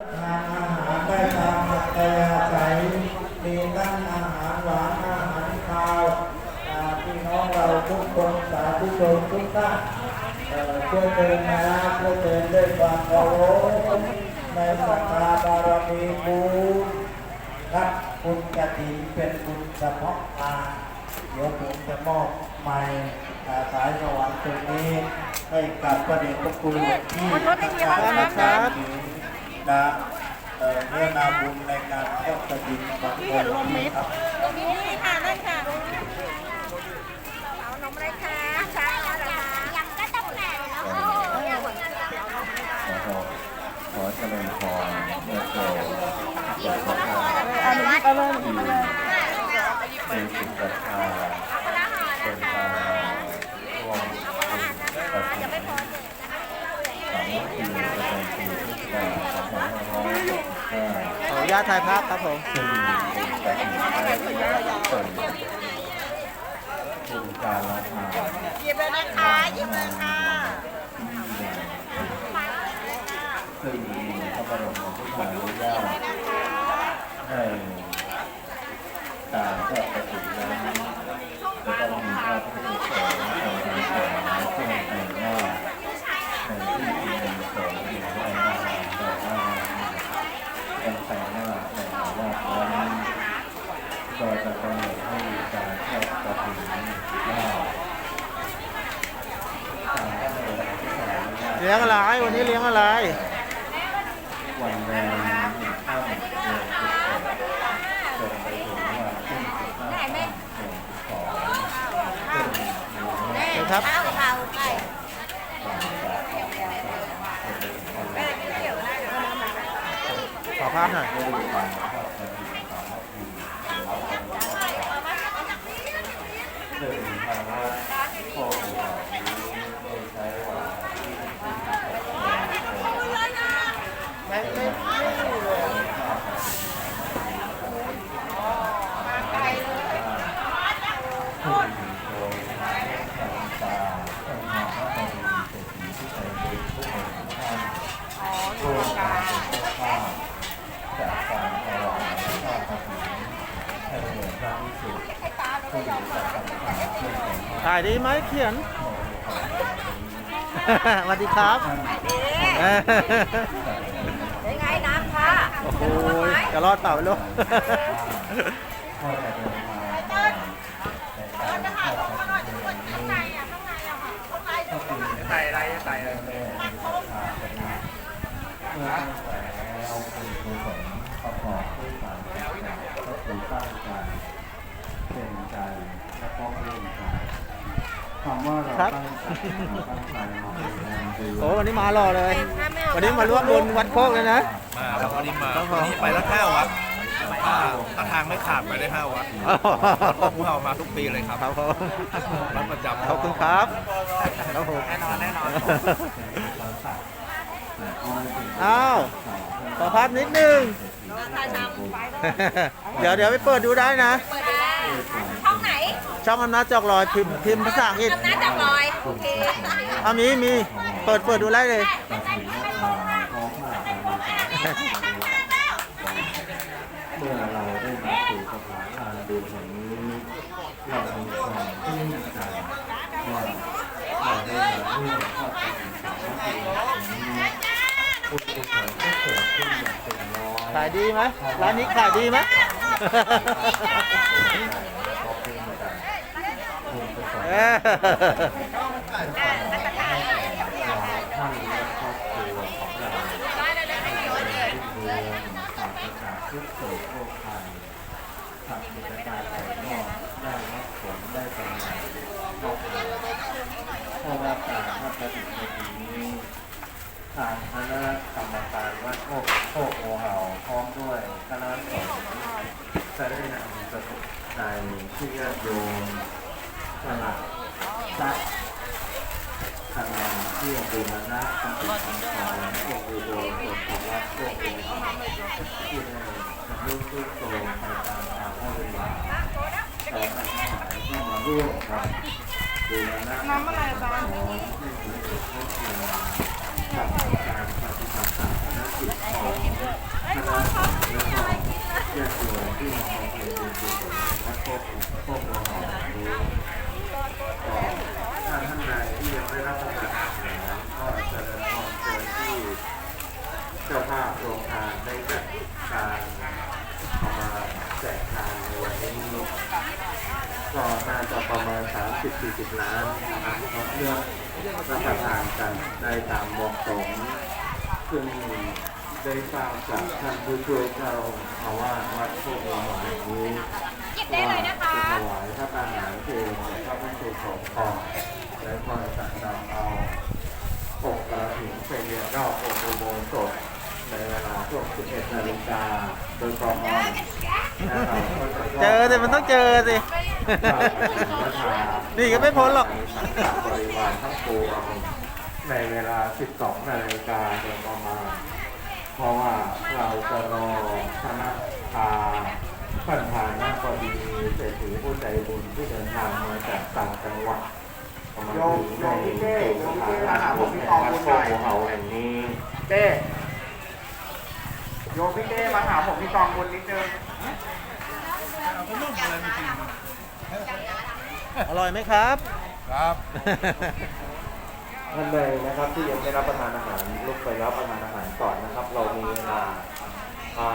ทานอาหารได้ตามอัธยาศัยมีทั้งอาหารหวานอาหารคาวอ่าพี่น้องเราทุกคนสาธุชนทุกท่านเอ่อช่วยเดินนะช่วยเดินด้วยความเคารพในศรัทธาบารมีบุญรับคุณกฐินเป็นบุญเฉพาะทางเดี๋ยวผมจะมอบไม้อ่าสายสวรรค์ตรงนี้ให้กับพระเดชพระคุณหลวงที่ขอโทษทีครับ นะเอ่อเนื้อนาบุญในการทอดกระดิ่งบังคมนี้ครับตรงนี้ค่ะนั่นค่ะเอานมอะไรคะช้าแล้วยังก็ต้องแหน่แล้วขอขอเจริญพรเมื่อเกิดเกิดพระพาอันนี้เอาเลยที่เป็นสุขศรัทธาเป็นพาร่วมปฏิบัติสามัคคีประจำปีพุทธศักราช2565 ขออนุญาตถ่ายภาพครับผมการละทาหยิบเลยนะคะหยิบเลยค่ะซึ่งพระบรมพุทธานุญาตได้การทอดกระถิ่นนั้นจะต้องมีพระพุทธสงฆ์ทรงทำสอนเครื่องแต่งหน้าในที่ที่มีสงฆ์อยู่ในอาหารแต่อาหารการแต่งหน้าในอาวาสนั้นก็จะกำหนดให้มีการทอดกระถิ่นได้ตามพระบรมพุทธานุญาต เลี้ยงอะไร วันนี้เลี้ยงอะไร วันแรมหนึ่งค่ำเดือนสิบเอ็ดจนไปถึงวันที่สิบห้าเดือนสองครับข้าวข้าวไก่ขอภาพหน่อยได้ดูความทอดกระถิ่นสางทางวัดพ่อ ถ่ายดีไหมเขียนสวัสดีครับ โอ้โหจะรอดเปล่าไม่รู้ก็จะเดินทางมาในการทอดกฐินในวันนี้ก็คือใส่อะไรใส่อะไรแม่มีศรัทธาเป็นหลักเมื่อตั้งแต่แล้วคุณกุศลประกอบด้วยสามสิ่งอย่างก็คือตั้งใจเป็นใจและก็เรื่องใจคำว่าเราครับตั้งใจเราตั้งใจมาเป็นงานดีโอ้วันนี้มารอเลย วันนี้มาร่วมบุญวัดโคกเลยนะ มาครับวันนี้มาครับผมวันนี้ไปแล้วห้าวัดถ้าถ้าทางไม่ขาดไปได้ห้าวัดพวกเรามาทุกปีเลยครับครับผมวัดประจำขอบคุณครับครับผมแน่นอนแน่นอนอ้าวขอภาพนิดนึงเดี๋ยวเดี๋ยวไปเปิดดูได้นะเปิดได้ช่องไหน ช่องอำนาจจอกลอยพิมพ์พิมพ์ภาษาอังกฤษอำนาจจักรลอยโอเคเอามีมีเปิดเปิดดูได้เลย เมื่อเราได้มาสู่สถานทานบุญแห่งนี้เรามีความที่มใจว่าเราได้มาร่วมทอดกฐินสามัคคีแห่งนี้บุญกุศลก็เกิดขึ้นอย่างเต็มร้อยขายดีไหมร้านนี้ขายดีไหมขอบคุณกันบุญกุศล เออ ท่านและครอบครัวของเราที่เมืองปราศจาก ทุกโศกโรคภัยทำกิจการภายนอกได้รับผลได้กำไรก็พอเพราะว่าการทอดกระถิ่นในปีนี้ทางคณะกรรมการวัดโคกโคกโอเห่าพร้อมด้วยคณะสงฆ์จะได้นำสมุดใจที่ญาติโยมสลักทรัพย์ ทางงานที่บูรณะตำรวจทางองพวกอุโบสถของวัดพวกที่ได้ทำรูปทุกโตไปตามทางพระเวลาต่ท่านทางหายก็มาร่วมกันบูรณะน้ำอะไรบ้างให้ถึงดครบเวลากับการปฏิบัติาสาธารณกิจของคณะและก็ญาติโยมที่มาทำเพลงเป็นกุศลและพวกพวกเรารู้ก็ ถ้าท่านใดที่ยังไม่รับประทานอาหารก็เจริญพรเชิญที่เจ้าภาพโรงทานได้จัดการเอามาแจกทานในวันนี้ก็น่าจะประมาณ 30-40 ล้านนะครับเลือกรับประทานกันได้ตามเหมาะสมซึ่งได้ทราบจากท่านผู้ช่วยเจ้าอาวาสวัดโคกโอหมแห่งนี้ ว่าจะถวายพระทหารเพลงและพระพุทธสงฆ์ก่อนและก็จะนำเอาองค์กระถิ่นไปเรียนรอบองค์อุโบสถในเวลาช่วง11นาฬิกาโดยประมาณนะครับก็จะเจอสิมันต้องเจอสิ นี่ก็ไม่พ้นหรอกบริวารทั้งปวงในเวลา 12นาฬิกาโดยประมาณเพราะว่าเราจะรอคณะพา ประธานนักบดีเศรษฐีผู้ใจบุญที่เดินทางมาจากต่างจังหวัดมาถึงในสู่สถานที่แห่งวัดโคกหัวเขาแห่งนี้เต้โยมพี่เต้มาหาผมที่กองบุญนิดนึงอร่อยไหมครับ ครับท่านใดนะครับที่ยังไม่รับประทานอาหารลุกไปรับประทานอาหารก่อนนะครับ เรามีเวลาอ่า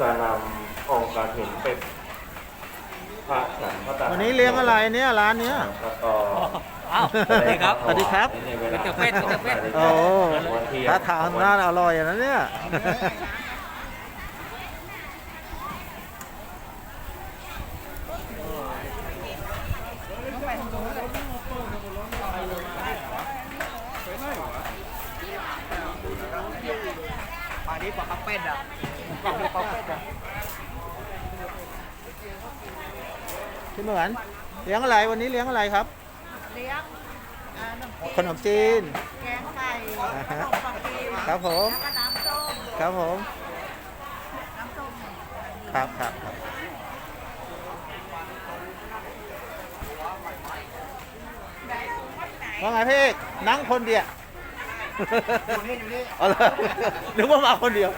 จะนำองค์การเห็นเป็นพระฉันพระตาหารวันนี้เลี้ยงอะไรเนี่ยร้านเนี้ย แล้วก็อ้าวสวัสดีครับ สวัสดีครับ ในเวลาโอ้วันเที่ยงถ้าทางน่าอร่อยอย่างนั้นเนี่ย ป่านี้กว่าปักเป็ดอะกว่าปักเป็ดอะพี่เหมือนเลี้ยงอะไรวันนี้เลี้ยงอะไรครับ เลี้ยงอ่าขนมขนมจีน แกงไก่อ่าขฮะนมปังกีครับผม แล้วก็น้ำส้มครับผม น้ำส้มครับครับครับว่าไงพี่นั่งคนเดียว อยู่นี่อยู่นี่อ๋อหรือว่ามาคนเดียว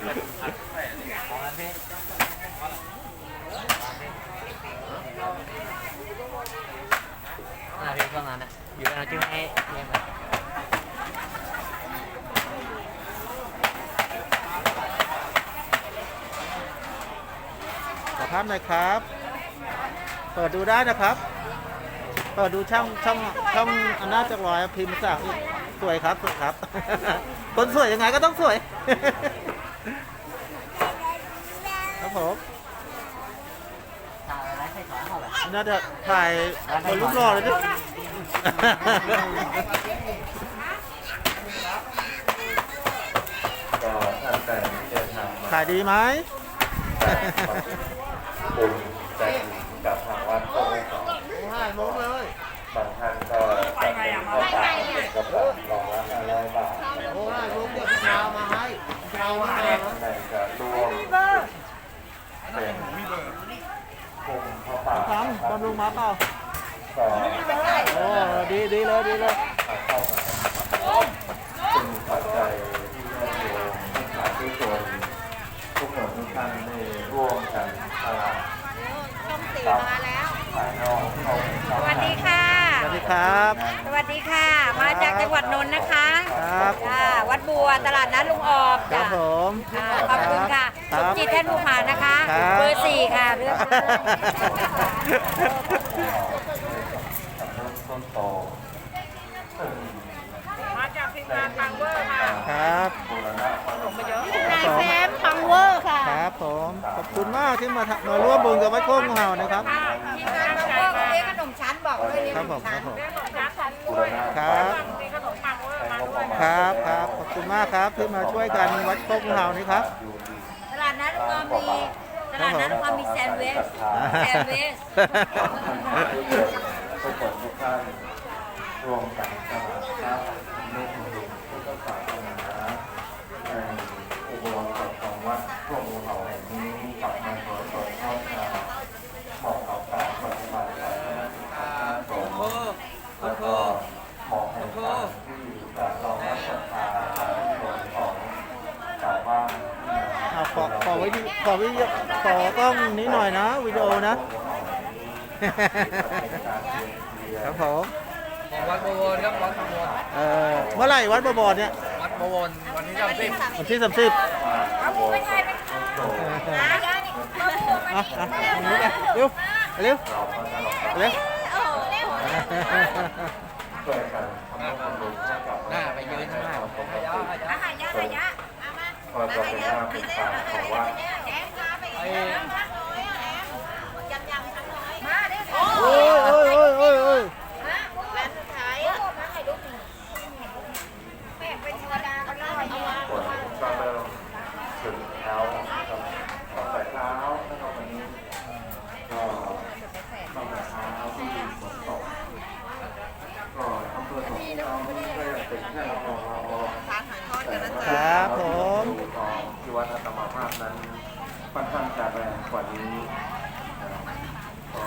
อ่าพี่ประมาณนั้นอยู่ในจิ้มให้เรียกแบบขอภาพหน่อยครับ เปิดดูได้นะครับ เปิดดูช่องช่องช่องอำนาจจักรวาลพิมพ์สั่ง สวยครับสวยครับ คนสวยยังไงก็ต้องสวย ครับผมถ่ายอะไรให้ถอยเข้าแบบน่าจะถ่ายคนรูปหล่อเลยดิก็ท่านแต่ที่เดินทางมาขายดีไหมบุญใจบุญกับทางวัดโคกหัวเขา ห้าโมงเลย บางท่านก็จัดเป็นข้าวสา รเป็นกระป๋องกล่องละห้าร้อยบาทโอ้ยลุงเดี๋ยวเช้ามาให้เช้ามาให้ท่านใดจะรวมเป็นคุมพระป่าฟังบำรุงมาเปล่าก็โอ้ดีดีเลยดีเลยเข้ามาเป็นปัจจัยที่ญาติโยมที่สาธุชนทุกคนทุกท่านได้ร่วมกันพลังส้มสีมาแล้ว ภายนอกเข้าสวัสดีค่ะ สวัสดีครับ สวัสดีค่ะ มา หวัดนนท์นะคะครับ จ้าวัดบัวตลาดนัดลุงออบครัจ้าบผม อ่าขอบคุณค่ะคสรัมบจิตแท่านผู้ผ่านนะคะ ครับ เบอร์สี่ค่ะเรื่องต้นโตซึ่งมาจากทีมงานทางเวอร์ค่ะครับบูรณะพระบรมนายแซมทางเวอร์ค่ะ ครับผมขอบคุณมากที่มาทำมาร่วมบุญกับวัดโคกงูเห่านะครับ ทีมงานทางเวอร์เลี้ยงขนมชั้นบอกเลยเลี้ยงคขรับนผมมคชั้รันบผมบูรณะครับมีขนมปังเวอร์มาด้วย ครับครับขอบคุณมากครับที่มาช่วยกันวัดโคกงูเห่านี่ครับตลาดนัดลุงออบมีตลาดนัดลุงออบมีแซนด์วิชแซนด์วิชทุกคนทุกท่านรวมกันสมาธินึกถึงพุทธศาสนาในอุโบสถของวัดพวกภูเขาแห่งนี้กลับมาสวยสดงดงามเหมาะกับการปฏิบัติศาสนาที่ท่านสงฆ์แล้วก็เหมาะในการที่จะรองรับศรัทธาสาธุช ว่า เอาขอข อวิดีขอวิดีขอกล้องนี้หน่อยนะวิดีโอนะครับผมของวัดบวรครับวัดบวรเอ่อเมื่อไหร่วัดบวรเนี่ยวัดบวรวันที่สามสิบวันที่สามสิบเอาหมูไปไทยเป็นข้าวนะยายนี่เอาหมูไปอะอะหนูไปเร็วเร็วเร็วเออเร็วช่วยกันทำความรู้จักกับหน้าไปยืนข้างหน้าอาหารยาระยะเอามาก็จะเป็นหน้าเป็นตาของวัดแดงมาไปอีกนะ โอ้ยโอ้ยโอ้ยโอ้ยโอ้ยมาแม่สุดท้ายมาให้ลูกแม่เป็นเทวดาก็ได้เอามาฝนก็เริ่มถึงเท้าครับตั้งแต่เช้านะครับวันนี้ก็ตั้งแต่เช้าที่ฝนตกก็อำเภอสองพี่น้องก็ยังเป็นแค่ละครบผม ของที่วัดอัตมาภาพนั้นค่อนข้างจะแนี้ก็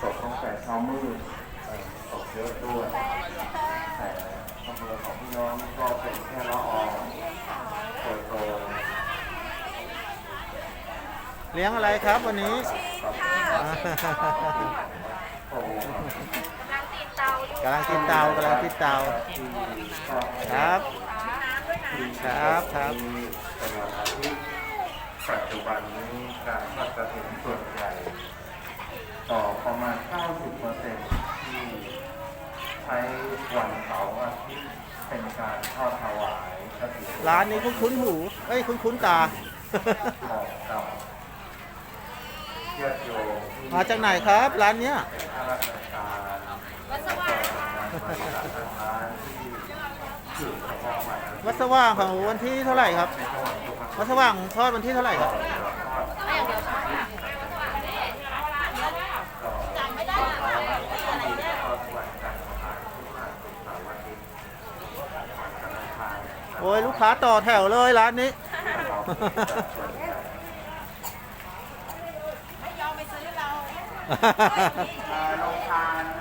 ตกตั้งแต่เช้ามืดตกเยอะด้วยแต่อำเภอของพี่น้องก็เป็นแค่ละอองโดยตรงเลี้ยงอะไรครับวันนี้กำลังติดเตาอยู่กำลังกินเตากำลังกินเตาที่ชอบครับ ครับครับ ป็นเวลาที่ปัจจุบันนี้การทอดกระถิ่นส่วนใหญ่ต่อประมาณ 90%ที่ใช้วันเสาร์อาทิตย์เป็นการทอดถวายกระถิ่นร้านนี้คุ้นคุ้นๆหูเอ้ยคุ้นคุ้นๆตา ของเราเชื่อโยมที่มาจากไหนครับ ร้านเนี้ยเป็นข้าราชการวัดสว่างบริษัททางร้านที่ถือเฉพาะวันวัดสว่างของวันที่เท่าไหร่ครับ ในจังหวัดสุพรรณบุรี วัดสว่างทอดวันที่เท่าไหร่ครับโอ้ยลูกค้าต่อแถวเลยร้านนี้ ไม่ยอมไปซื้อเรา